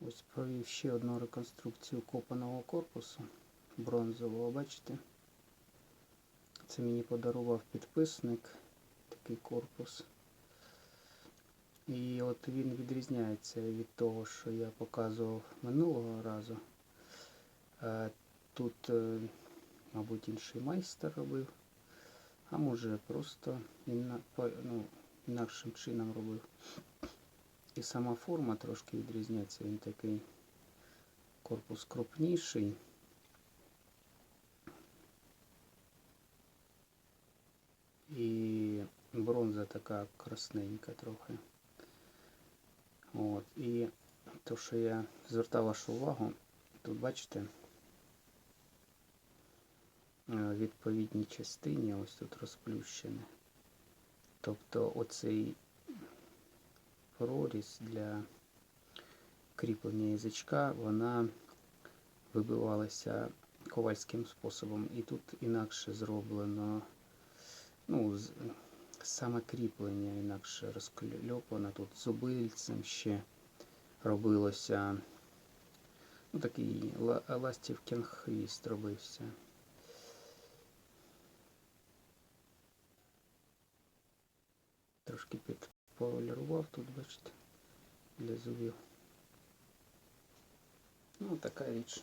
Ось провів ще одну реконструкцію копаного корпусу бронзового, бачите? Це мені подарував підписник такий корпус. І от він відрізняється від того, що я показував минулого разу. Е, Тут, е, мабуть, інший майстер робив, а може просто ну, інакшим чином робив. І сама форма трошки відрізняється. Він такий корпус крупніший. І бронза така красненька трохи. От. І то, що я звертав вашу увагу, тут бачите, е, в відповідній частині ось тут розплющене. Тобто оцей проріз для кріплення язичка, вона вибивалася ковальським способом. І тут інакше зроблено, ну, саме кріплення інакше розкльоповано. Тут зубильцем ще робилося. Ну, такий ла- ластівкін хвіст робився. Трошки підполірував тут, бачите, для зубів. Ну, така річ.